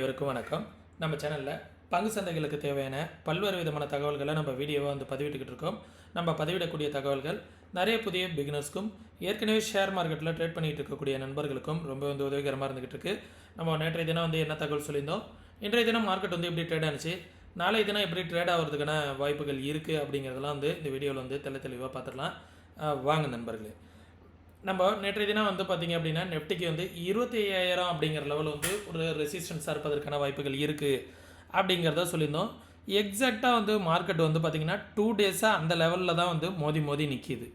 இவருக்கும் வணக்கம். நம்ம சேனலில் பங்கு சந்தைகளுக்கு தேவையான பல்வேறு விதமான தகவல்களை நம்ம வீடியோவை வந்து பதிவிட்டுக்கிட்டு இருக்கோம். நம்ம பதிவிடக்கூடிய தகவல்கள் நிறைய புதிய பிகினர்ஸ்க்கும் ஏற்கனவே ஷேர் மார்க்கெட்டில் ட்ரேட் பண்ணிகிட்டு இருக்கக்கூடிய நண்பர்களுக்கும் ரொம்ப வந்து உதவிகரமாக இருந்துகிட்டு இருக்குது நம்ம நேற்றைய தினம் வந்து என்ன தகவல் சொல்லியிருந்தோம்? இன்றைய தினம் மார்க்கெட் வந்து எப்படி ட்ரேட் ஆனிச்சு? நாளைய தினம் எப்படி ட்ரேட் ஆகிறதுக்கான வாய்ப்புகள் இருக்குது அப்படிங்கிறதெல்லாம் வந்து இந்த வீடியோவில் வந்து தெளி தெளிவாக பார்த்துடலாம் வாங்க நண்பர்களே. நம்ம நேற்றைய தினம் வந்து பார்த்தீங்க அப்படின்னா நெஃப்டிக்கு வந்து இருபத்தி ஐயாயிரம் அப்படிங்கிற லெவல் வந்து ஒரு ரெசிஸ்டன்ஸாக இருப்பதற்கான வாய்ப்புகள் இருக்குது அப்படிங்கிறத சொல்லியிருந்தோம். எக்ஸாக்டாக வந்து மார்க்கெட் வந்து பார்த்திங்கன்னா டூ டேஸாக அந்த லெவலில் தான் வந்து மோதி மோதி நிற்கிது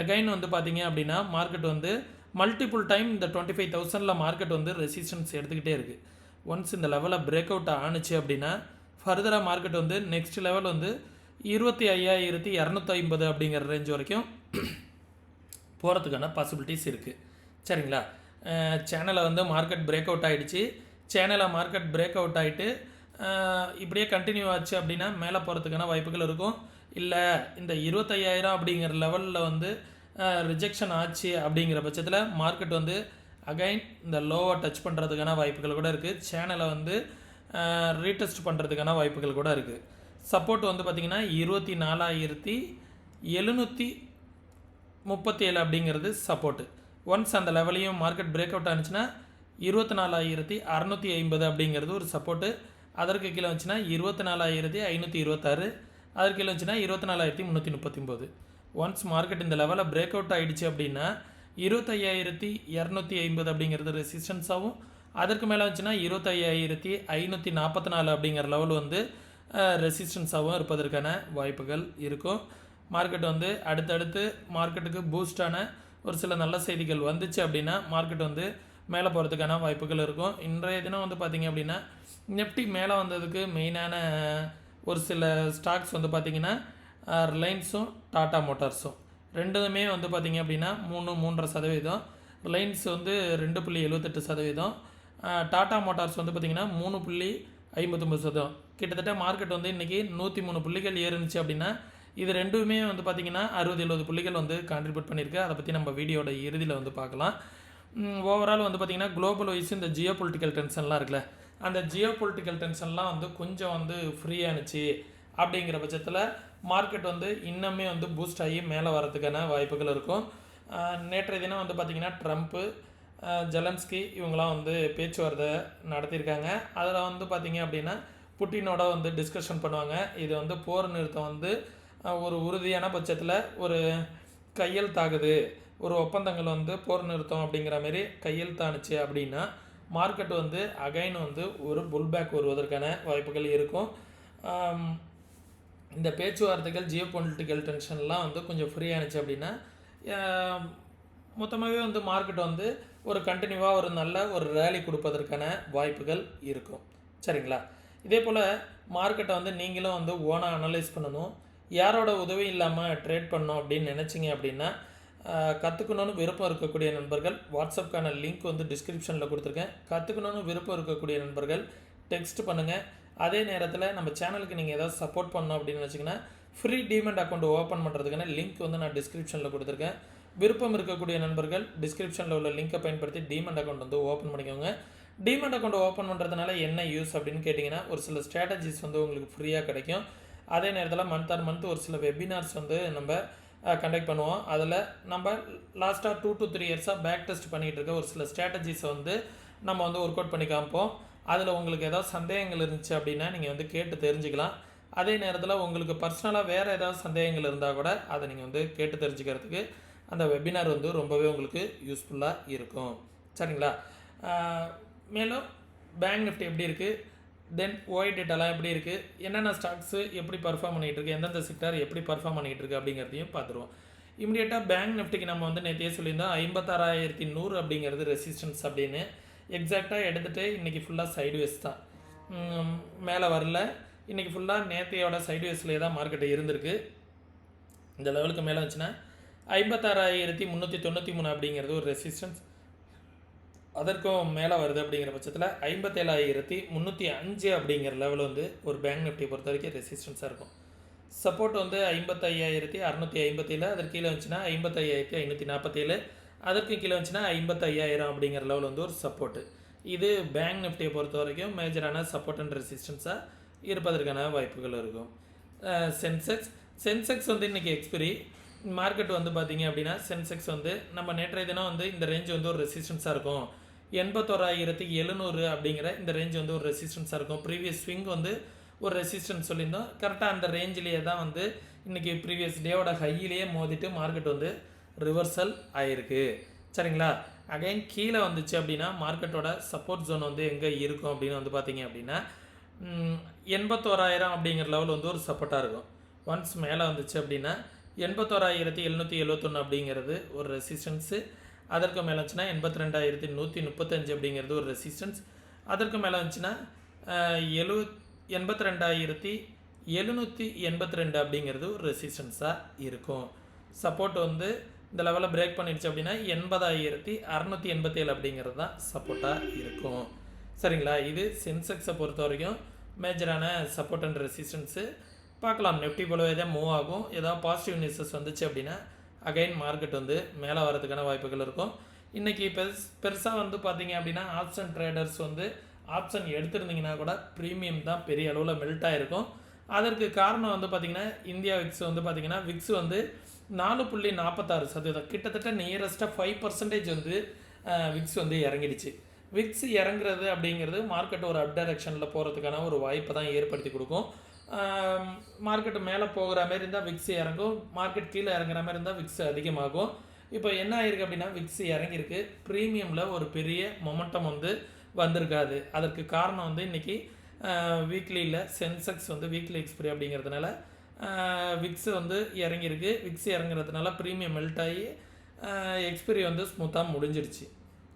எகைன் வந்து பார்த்தீங்க அப்படின்னா மார்க்கெட் வந்து மல்டிபிள் டைம் இந்த டுவெண்ட்டி ஃபைவ் தௌசண்டில் மார்க்கெட் வந்து ரெசிஸ்டன்ஸ் எடுத்துக்கிட்டே இருக்குது ஒன்ஸ் இந்த லெவலில் பிரேக் அவுட் ஆணுச்சு அப்படின்னா ஃபர்தராக மார்க்கெட் வந்து நெக்ஸ்ட் லெவல் வந்து இருபத்தி ஐயாயிரத்தி இரநூத்தி ஐம்பது அப்படிங்கிற ரேஞ்ச் வரைக்கும் போகிறதுக்கான பாசிபிலிட்டிஸ் இருக்குது சரிங்களா? சேனலை வந்து மார்க்கெட் பிரேக் அவுட் ஆகிடுச்சு சேனலை மார்க்கெட் பிரேக் அவுட் ஆகிட்டு இப்படியே கண்டினியூ ஆச்சு அப்படின்னா மேலே போகிறதுக்கான வாய்ப்புகள் இருக்கும். இல்லை இந்த இருபத்தையாயிரம் அப்படிங்கிற லெவலில் வந்து ரிஜெக்ஷன் ஆச்சு அப்படிங்கிற பட்சத்தில் மார்க்கெட் வந்து அகைன் இந்த லோவை டச் பண்ணுறதுக்கான வாய்ப்புகள் கூட இருக்குது சேனலை வந்து ரீடெஸ்ட் பண்ணுறதுக்கான வாய்ப்புகள் கூட இருக்குது சப்போர்ட் வந்து பார்த்திங்கன்னா இருபத்தி நாலாயிரத்தி எழுநூற்றி முப்பத்தி ஏழு அப்படிங்கிறது சப்போர்ட்டு ஒன்ஸ் அந்த லெவலையும் மார்க்கெட் பிரேக் அவுட் ஆனிச்சுன்னா இருபத்தி நாலாயிரத்தி அறநூற்றி ஐம்பது அப்படிங்கிறது ஒரு சப்போர்ட்டு அதற்கு கீழே வந்துச்சுன்னா இருபத்தி நாலாயிரத்தி ஐநூற்றி இருபத்தாறு. அதற்கு கீழே வந்துச்சுன்னா இருபத்தி நாலாயிரத்தி முந்நூற்றி முப்பத்தொம்போது. ஒன்ஸ் மார்க்கெட் இந்த லெவலில் பிரேக் அவுட் ஆகிடுச்சு அப்படின்னா இருபத்தையாயிரத்தி இரநூத்தி ஐம்பது அப்படிங்கிறது ரெசிஸ்டன்ஸாகவும் அதற்கு மேலே வந்துச்சுன்னா இருபத்தையாயிரத்தி ஐநூற்றி நாற்பத்தி நாலு அப்படிங்கிற லெவல் வந்து ரெசிஸ்டன்ஸாகவும் இருப்பதற்கான வாய்ப்புகள் இருக்கும். மார்க்கெட் வந்து அடுத்தடுத்து மார்க்கெட்டுக்கு பூஸ்டான ஒரு சில நல்ல செய்திகள் வந்துச்சு அப்படின்னா மார்க்கெட் வந்து மேலே போகிறதுக்கான வாய்ப்புகள் இருக்கும். இன்றைய தினம் வந்து பார்த்திங்க அப்படின்னா நிஃப்டி மேலே வந்ததுக்கு மெயினான ஒரு சில ஸ்டாக்ஸ் வந்து பார்த்திங்கன்னா ரிலையன்ஸும் டாட்டா மோட்டார்ஸும் ரெண்டுமே வந்து பார்த்திங்க அப்படின்னா மூணு மூன்றரை சதவீதம். ரிலையன்ஸ் வந்து ரெண்டு புள்ளி எழுபத்தெட்டு சதவீதம். டாட்டா மோட்டார்ஸ் வந்து பார்த்திங்கன்னா மூணு புள்ளி ஐம்பத்தொம்பது சதவீதம். கிட்டத்தட்ட மார்க்கெட் வந்து இன்றைக்கி நூற்றி மூணு புள்ளிகள் ஏறுனுச்சு அப்படின்னா இது ரெண்டுமே வந்து பார்த்திங்கன்னா அறுபது எழுபது புள்ளிகள் வந்து கான்ட்ரிபியூட் பண்ணியிருக்கு. அதை பற்றி நம்ம வீடியோட இறுதியில் வந்து பார்க்கலாம். ஓவரால் வந்து பார்த்திங்கன்னா குளோபல் வைஸ் இந்த ஜியோ பொலிட்டிக்கல் டென்ஷன்லாம் இருக்குல்ல அந்த ஜியோ பொலிட்டிக்கல் டென்ஷன்லாம் வந்து கொஞ்சம் வந்து ஃப்ரீயானுச்சு அப்படிங்கிற பட்சத்தில் மார்க்கெட் வந்து இன்னுமே வந்து பூஸ்ட் ஆகி மேலே வரதுக்கான வாய்ப்புகள் இருக்கும். நேற்றைய தினம் வந்து பார்த்திங்கன்னா ட்ரம்ப்பு ஜெலன்ஸ்கி இவங்களாம் வந்து பேச்சுவார்த்தை நடத்தியிருக்காங்க. அதில் வந்து பார்த்திங்க அப்படின்னா புட்டினோட வந்து டிஸ்கஷன் பண்ணுவாங்க. இது வந்து போர் நிறுத்தம் வந்து ஒரு உறுதியான பட்சத்தில் ஒரு கையெழுத்தாகுது ஒரு ஒப்பந்தங்கள் வந்து போர் நிறுத்தம் அப்படிங்கிற மாரி கையெழுத்தானுச்சு அப்படின்னா மார்க்கெட் வந்து அகைன் வந்து ஒரு புல்பேக் வருவதற்கான வாய்ப்புகள் இருக்கும். இந்த பேச்சுவார்த்தைகள் ஜியோ பொலிட்டிக்கல் டென்ஷன்லாம் வந்து கொஞ்சம் ஃப்ரீ ஆனிச்சு அப்படின்னா மொத்தமாகவே வந்து மார்க்கெட் வந்து ஒரு கண்டினியூவாக ஒரு நல்ல ஒரு ரேலி கொடுப்பதற்கான வாய்ப்புகள் இருக்கும். சரிங்களா? இதே போல் மார்க்கெட்டை வந்து நீங்களும் வந்து ஓனாக அனலைஸ் பண்ணணும். யாரோட உதவி இல்லாமல் ட்ரேட் பண்ணோம் அப்படின்னு நினச்சிங்க அப்படின்னா கற்றுக்கணும்னு விருப்பம் இருக்கக்கூடிய நண்பர்கள் வாட்ஸ்அப்க்கான லிங்க் வந்து டிஸ்கிரிப்ஷனில் கொடுத்துருக்கேன். கற்றுக்கணும்னு விருப்பம் இருக்கக்கூடிய நண்பர்கள் டெக்ஸ்ட் பண்ணுங்கள் அதே நேரத்தில் நம்ம சேனலுக்கு நீங்கள் ஏதாவது சப்போர்ட் பண்ணோம் அப்படின்னு வச்சிங்கன்னா ஃப்ரீ டிமெண்ட் அக்கௌண்ட் ஓப்பன் பண்ணுறதுக்கான லிங்க் வந்து நான் டிஸ்கிரிப்ஷனில் கொடுத்துருக்கேன். விருப்பம் இருக்கக்கூடிய நண்பர்கள் டிஸ்கிரிப்ஷனில் உள்ள லிங்க்கை பயன்படுத்தி டிமெண்ட் அக்கௌண்ட் வந்து ஓப்பன் பண்ணிக்கோங்க. டிமெண்ட் அக்கௌண்ட் ஓப்பன் பண்ணுறதுனால என்ன யூஸ் அப்படின்னு கேட்டிங்கன்னா ஒரு சில ஸ்ட்ராட்டஜிஸ் வந்து உங்களுக்கு ஃப்ரீயாக கிடைக்கும். அதே நேரத்தில் மந்த் ஆர் மந்த் ஒரு சில வெபினார்ஸ் வந்து நம்ம கண்டக்ட் பண்ணுவோம். அதில் நம்ம லாஸ்ட்டாக டூ டு த்ரீ இயர்ஸாக பேக் டெஸ்ட் பண்ணிகிட்டு இருக்க ஒரு சில ஸ்ட்ராட்டஜிஸை வந்து நம்ம வந்து ஒர்க் அவுட் பண்ணி காமிப்போம். அதில் உங்களுக்கு ஏதாவது சந்தேகங்கள் இருந்துச்சு அப்படின்னா நீங்கள் வந்து கேட்டு தெரிஞ்சுக்கலாம். அதே நேரத்தில் உங்களுக்கு பர்சனலாக வேறு ஏதாவது சந்தேகங்கள் இருந்தால் கூட அதை நீங்கள் வந்து கேட்டு தெரிஞ்சுக்கிறதுக்கு அந்த வெபினார் வந்து ரொம்பவே உங்களுக்கு யூஸ்ஃபுல்லாக இருக்கும். சரிங்களா? மேலும் பேங்க் நிஃப்டி எப்படி இருக்குது தென் ஓய் டேட்டாலாம் எப்படி இருக்குது என்னென்ன ஸ்டாக்ஸு எப்படி பர்ஃபார்ம் பண்ணிகிட்டு இருக்கு? எந்தெந்த செக்டர் எப்படி பர்ஃபார்ம் பண்ணிகிட்டு இருக்கு அப்படிங்கிறதையும் பார்த்துருவோம். இமீடியட்டாக பேங்க் நிஃப்டிக்கு நம்ம வந்து நேற்றையே சொல்லியிருந்தோம் ஐம்பத்தாறாயிரத்தி நூறு அப்படிங்கிறது ரெசிஸ்டன்ஸ் அப்படின்னு. எக்ஸாக்டாக எடுத்துகிட்டு இன்றைக்கி ஃபுல்லாக சைடுவேஸ் தான். மேலே வரல. இன்றைக்கி ஃபுல்லாக நேற்றையோட சைடுவேஸ்லேயே தான் மார்க்கெட்டு இருந்திருக்கு. இந்த லெவலுக்கு மேலே வந்துச்சுன்னா ஐம்பத்தாறாயிரத்தி முந்நூற்றி தொண்ணூற்றி மூணு அப்படிங்கிறது ஒரு ரெசிஸ்டன்ஸ் அதற்கும் மேலே வருது அப்படிங்கிற பட்சத்தில் ஐம்பத்தேழாயிரத்தி முந்நூற்றி அஞ்சு அப்படிங்கிற லெவல் வந்து ஒரு பேங்க் நிஃப்டியை பொறுத்த வரைக்கும் ரெசிஸ்டன்ஸாக இருக்கும். சப்போர்ட் வந்து ஐம்பத்தையாயிரத்தி அறநூற்றி ஐம்பத்தேழு அதற்கு கீழே வந்துச்சுன்னா ஐம்பத்தையாயிரத்தி ஐநூற்றி நாற்பத்தேழு அதற்கு கீழே வந்துச்சுன்னா ஐம்பத்தையாயிரம் அப்படிங்கிற லெவல் வந்து ஒரு சப்போர்ட்டு இது பேங்க் நிஃப்டியை பொறுத்த வரைக்கும் மேஜரான சப்போர்ட் அண்ட் ரெசிஸ்டன்ஸாக இருப்பதற்கான வாய்ப்புகள் இருக்கும். சென்செக்ஸ் சென்செக்ஸ் வந்து இன்றைக்கி எக்ஸ்பிரி மார்க்கெட் வந்து பார்த்தீங்க அப்படின்னா சென்செக்ஸ் வந்து நம்ம நேற்றைய தினம் வந்து இந்த ரேஞ்ச் வந்து ஒரு ரெசிஸ்டன்ஸாக இருக்கும். எண்பத்தோராயிரத்தி எழுநூறு அப்படிங்கிற இந்த ரேஞ்ச் வந்து ஒரு ரெசிஸ்டன்ஸாக இருக்கும். ப்ரீவியஸ் ஸ்விங் வந்து ஒரு ரெசிஸ்டன்ஸ் சொல்லியிருந்தோம். கரெக்டாக அந்த ரேஞ்சிலேயே தான் வந்து இன்றைக்கி ப்ரீவியஸ் டேவோட ஹையிலேயே மோதிட்டு மார்க்கெட் வந்து ரிவர்சல் ஆயிருக்கு. சரிங்களா? அகைன் கீழே வந்துச்சு அப்படின்னா மார்க்கெட்டோட சப்போர்ட் ஜோன் வந்து எங்கே இருக்கும் அப்படின்னு வந்து பார்த்தீங்க அப்படின்னா எண்பத்தோராயிரம் அப்படிங்கிற லெவல் வந்து ஒரு சப்போர்ட்டாக இருக்கும். ஒன்ஸ் மேலே வந்துச்சு அப்படின்னா எண்பத்தோராயிரத்தி எழுநூற்றி எழுபத்தொன்று அப்படிங்கிறது ஒரு ரெசிஸ்டன்ஸு அதற்கு மேலே வந்துச்சுன்னா எண்பத்தி ரெண்டாயிரத்தி நூற்றி முப்பத்தஞ்சு அப்படிங்கிறது ஒரு ரெசிஸ்டன்ஸ் அதற்கு மேலே வந்துச்சுன்னா எழு எண்பத்தி ரெண்டாயிரத்தி எழுநூற்றி எண்பத்தி ரெண்டு அப்படிங்கிறது ஒரு ரெசிஸ்டன்ஸாக இருக்கும். சப்போர்ட் வந்து இந்த லெவலில் பிரேக் பண்ணிடுச்சு அப்படின்னா எண்பதாயிரத்தி அறநூற்றி எண்பத்தேழு அப்படிங்கிறது தான் சப்போர்ட்டாக இருக்கும். சரிங்களா? இது சென்செக்ஸை பொறுத்த வரைக்கும் மேஜரான சப்போர்ட் அண்ட் ரெசிஸ்டன்ஸு பார்க்கலாம். நெஃப்டி போலவே தான் மூவ் ஆகும். ஏதாவது பாசிட்டிவ் நியூஸஸ் வந்துச்சு அப்படின்னா அகைன் மார்க்கெட் வந்து மேலே வரதுக்கான வாய்ப்புகள் இருக்கும். இன்றைக்கி பெருஸ் பெருசாக வந்து பார்த்தீங்க அப்படின்னா ஆப்ஷன் ட்ரேடர்ஸ் வந்து ஆப்ஷன் எடுத்திருந்தீங்கன்னா கூட ப்ரீமியம் தான் பெரிய அளவில் மெல்ட் ஆகிருக்கும் அதற்கு காரணம் வந்து பார்த்திங்கன்னா இந்தியா விக்ஸ் வந்து பார்த்திங்கன்னா விக்ஸ் வந்து நாலு புள்ளி நாற்பத்தாறு சதவீதம். கிட்டத்தட்ட நியரஸ்ட்டாக ஃபைவ் பர்சன்டேஜ் வந்து விக்ஸ் வந்து இறங்கிடுச்சு. விக்ஸ் இறங்குறது அப்படிங்கிறது மார்க்கெட் ஒரு அப் டைரக்ஷனில் போகிறதுக்கான ஒரு வாய்ப்பை தான் ஏற்படுத்தி கொடுக்கும். மார்க்கெட்டு மேலே போகிற மாதிரி இருந்தால் விக்ஸ் இறங்கும். மார்க்கெட் கீழே இறங்குற மாதிரி இருந்தால் விக்ஸ் அதிகமாகும். இப்போ என்ன ஆயிருக்கு அப்படின்னா விக்ஸ் இறங்கியிருக்கு. ப்ரீமியமில் ஒரு பெரிய மொமெண்டம் வந்து வந்திருக்காது. அதற்கு காரணம் வந்து இன்றைக்கி வீக்லியில் சென்செக்ஸ் வந்து வீக்லி எக்ஸ்பிரி அப்படிங்கிறதுனால விக்ஸ் வந்து இறங்கியிருக்கு. விக்ஸ் இறங்குறதுனால ப்ரீமியம் மெல்ட் ஆகி எக்ஸ்பிரி வந்து ஸ்மூத்தாக முடிஞ்சிருச்சு.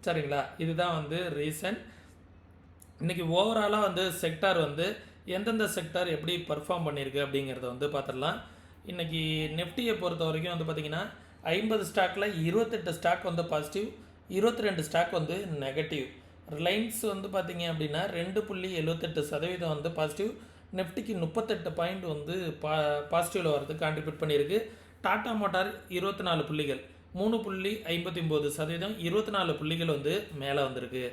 சரிங்களா? இதுதான் வந்து ரீசன் இன்றைக்கி ஓவராலாக வந்து செக்டார் வந்து எந்தெந்த செக்டார் எப்படி பர்ஃபார்ம் பண்ணியிருக்கு அப்படிங்கிறத வந்து பார்த்துடலாம் இன்றைக்கி நிஃப்டியை பொறுத்த வரைக்கும் வந்து பார்த்திங்கன்னா ஐம்பது ஸ்டாக்கில் இருபத்தெட்டு ஸ்டாக் வந்து பாசிட்டிவ் இருபத்தி ரெண்டு ஸ்டாக் வந்து நெகட்டிவ் ரிலையன்ஸ் வந்து பார்த்திங்க அப்படின்னா ரெண்டு புள்ளி எழுபத்தெட்டு சதவீதம் வந்து பாசிட்டிவ் நிஃப்டிக்கு முப்பத்தெட்டு பாயிண்ட் வந்து பா பாசிட்டிவில் வரது கான்ட்ரிபியூட் பண்ணியிருக்கு. டாட்டா மோட்டார் இருபத்தி நாலு புள்ளிகள் மூணு புள்ளி ஐம்பத்தி ஒம்பது சதவீதம் இருபத்தி நாலு புள்ளிகள் வந்து மேலே வந்திருக்கு.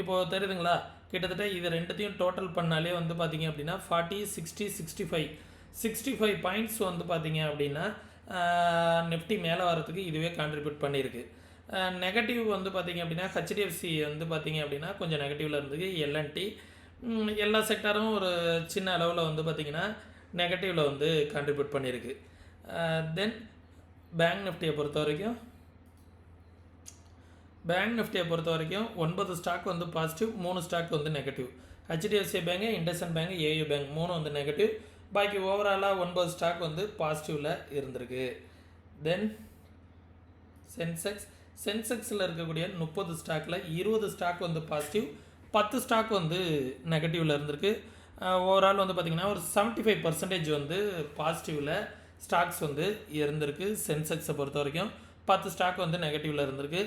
இப்போது தெரியுதுங்களா? கிட்டத்தட்ட இது ரெண்டுத்தையும் டோட்டல் பண்ணாலே வந்து பார்த்திங்க அப்படின்னா forty sixty sixty five sixty five points வந்து பார்த்திங்க அப்படின்னா நிஃப்டி மேலே வரதுக்கு இதுவே கான்ட்ரிபியூட் பண்ணியிருக்கு நெகட்டிவ் வந்து பார்த்தீங்க அப்படின்னா ஹெச்டிஎஃப்சி வந்து பார்த்தீங்க அப்படின்னா கொஞ்சம் நெகட்டிவில் இருந்தது. எல்என்டி எல்லா செக்டாரும் ஒரு சின்ன அளவில் வந்து பார்த்திங்கன்னா நெகட்டிவில் வந்து கான்ட்ரிபியூட் பண்ணியிருக்கு தென் பேங்க் நிஃப்டியை பொறுத்த வரைக்கும் பேங்க் நிஃப்டியை பொறுத்த வரைக்கும் ஒன்பது ஸ்டாக் வந்து பாசிட்டிவ் மூணு ஸ்டாக் வந்து negative HDFC bank IndusInd bank AU bank மூணு வந்து நெகட்டிவ் பாக்கி ஓவராலாக ஒன்பது ஸ்டாக் வந்து பாசிட்டிவில் இருந்திருக்கு. தென் சென்செக்ஸ் சென்செக்ஸில் இருக்கக்கூடிய முப்பது ஸ்டாக்கில் இருபது ஸ்டாக் வந்து பாசிட்டிவ் பத்து ஸ்டாக் வந்து நெகட்டிவில் இருந்திருக்கு. ஓவரால் வந்து பார்த்திங்கன்னா ஒரு செவன்ட்டி ஃபைவ் பர்சன்டேஜ் வந்து பாசிட்டிவில் ஸ்டாக்ஸ் வந்து இருந்திருக்கு. சென்செக்ஸை பொறுத்த வரைக்கும் பத்து ஸ்டாக் வந்து நெகட்டிவில் இருந்திருக்கு.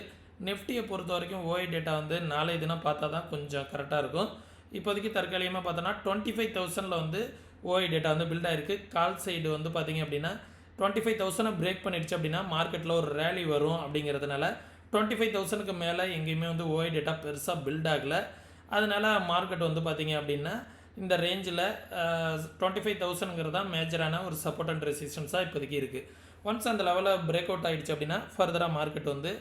நிஃப்டியை பொறுத்த வரைக்கும் ஓஐ டேட்டா வந்து நாளைய தினம் பார்த்தா தான் கொஞ்சம் கரெக்டாக இருக்கும். இப்போதைக்கு தற்காலிகமாக பார்த்தோன்னா டுவெண்ட்டி ஃபைவ் தௌசண்டில் வந்து ஓஐ டேட்டா வந்து பில்ட் ஆகிருக்கு கால் சைடு வந்து பார்த்தீங்க அப்படின்னா டுவெண்ட்டி ஃபைவ் தௌசண்டை பிரேக் பண்ணிடுச்சு அப்படின்னா மார்க்கெட்டில் ஒரு ரேலி வரும் அப்படிங்கிறதுனால டுவெண்ட்டி ஃபைவ் தௌசண்ட்க்கு மேலே எங்கேயுமே வந்து ஓஐ டேட்டா பெருசாக பில்ட் ஆகலை. அதனால் மார்க்கெட் வந்து பார்த்தீங்க அப்படின்னா இந்த ரேஞ்சில் டுவெண்ட்டி ஃபைவ் தௌசண்ட்ங்கிறது தான் மேஜரான ஒரு சப்போர்ட் அண்ட் ரெசிஸ்டன்ஸாக இப்போதைக்கு இருக்குது ஒன்ஸ் அந்த லெவலில் பிரேக் அவுட் ஆகிடுச்சு அப்படின்னா ஃபர்தராக மார்க்கெட் வந்து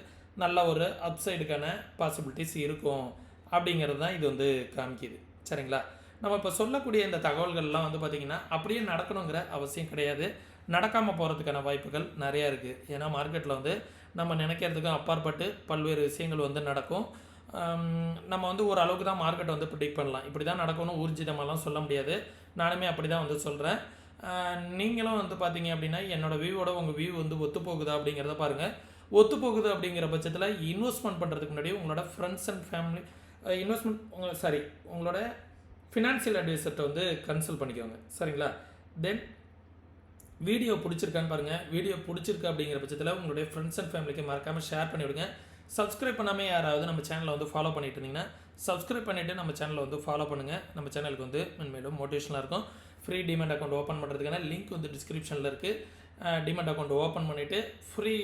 நல்ல ஒரு அப்சைடுக்கான பாசிபிலிட்டிஸ் இருக்கும். அப்படிங்கிறது தான் இது வந்து காமிக்குது. சரிங்களா? நம்ம இப்போ சொல்லக்கூடிய இந்த தகவல்கள்லாம் வந்து பார்த்திங்கன்னா அப்படியே நடக்கணுங்கிற அவசியம் கிடையாது. நடக்காமல் போகிறதுக்கான வாய்ப்புகள் நிறையா இருக்குது ஏன்னா மார்க்கெட்டில் வந்து நம்ம நினைக்கிறதுக்கும் அப்பாற்பட்டு பல்வேறு விஷயங்கள் வந்து நடக்கும். நம்ம வந்து ஒரு அளவுக்கு தான் மார்க்கெட் வந்து ப்ரிடிக் பண்ணலாம். இப்படி தான் நடக்கணும் ஊர்ஜிதமாலாம் சொல்ல முடியாது. நானுமே அப்படி தான் வந்து சொல்கிறேன் நீங்களும் வந்து பார்த்தீங்க அப்படின்னா என்னோடய வியூவோட உங்கள் வியூ வந்து ஒத்து போகுதா அப்படிங்கிறத பாருங்கள் ஒத்து போகுது அப்படிங்கிற பட்சத்தில் இன்வெஸ்ட்மெண்ட் பண்ணுறதுக்கு முன்னாடி உங்களோட ஃப்ரெண்ட்ஸ் அண்ட் ஃபேமிலி இன்வெஸ்ட்மெண்ட் உங்க சாரி உங்களோட ஃபினான்ஷியல் அட்வைசர்கிட்ட வந்து கன்சல்ட் பண்ணிக்கோங்க. சரிங்களா? தென் வீடியோ பிடிச்சிருக்கான்னு பாருங்கள் வீடியோ பிடிச்சிருக்கு அப்படிங்கிற பட்சத்தில் உங்களுடைய ஃப்ரெண்ட்ஸ் அண்ட் ஃபேமிலிக்கு மறக்காமல் ஷேர் பண்ணிவிடுங்க சப்ஸ்கிரைப் பண்ணாமல் யாராவது நம்ம சேனலை வந்து ஃபாலோ பண்ணிட்டு இருந்தீங்கன்னா சப்ஸ்கிரைப் பண்ணிவிட்டு நம்ம சேனலை வந்து ஃபாலோ பண்ணுங்கள் நம்ம சேனலுக்கு வந்து மென்மேலும் மோட்டிவேஷனாக இருக்கும். ஃப்ரீ டிமெண்ட் அக்கௌண்ட் ஓப்பன் பண்ணுறதுக்கான லிங்க் வந்து டிஸ்கிரிப்ஷனில் இருக்குது டிமெண்ட் அக்கௌண்ட் ஓப்பன் பண்ணிவிட்டு ஃப்ரீ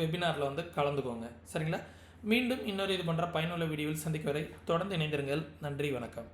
வெபினாரில் வந்து கலந்துக்கோங்க. சரிங்களா? மீண்டும் இன்னொரு இது போன்ற பயனுள்ள வீடியோவில் சந்திக்க வரை தொடர்ந்து இணைந்திருங்கள். நன்றி வணக்கம்.